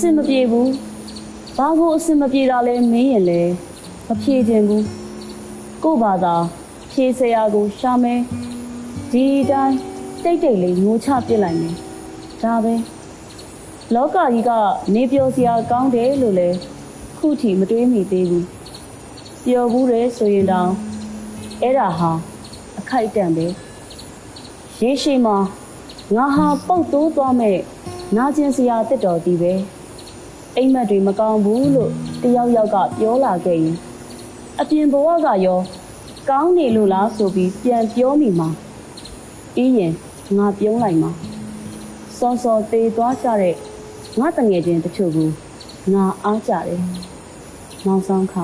စင်မပြေဘူးဘာကိုအစင်မပြေတာလဲမင်းရင်လဲမဖြေခြင်းဘူးကို့ဘာသာဖြေစရာကိုရှာမဲဒီတိုင်းတိတ်တိတ်လေးငိုချပစ်လိုက်မယ်ဒါပဲလောကကြီးကနေပြောစရာကောင်းတယ်လို့လဲခုထိမတွေးမိသေးဘူးပျော်ဘူးတယ်ဆိုရင်တောင်အဲ့ဒါဟာအခိုက်အတန့်ပဲရေရှိမှာငါဟာပုတ်တိုးသွားမဲ့နာကျင်စရာတစ်တော်ဒီပဲ အိမ်မက်တွေမကောင်းဘူးလို့တယောက်ယောက်ကပြောလာခဲ့ရင်အပြင်ဘဝကရောကောင်းနေလို့လားဆိုပြီးပြန်ပြောမိမှာအေးရင်ငါပြုံးလိုက်မှာစောစောသေးသွားကြတဲ့ငါတငယ်ချင်းတချို့ကိုငါအားကြတယ်မောင်ဆောင်ခ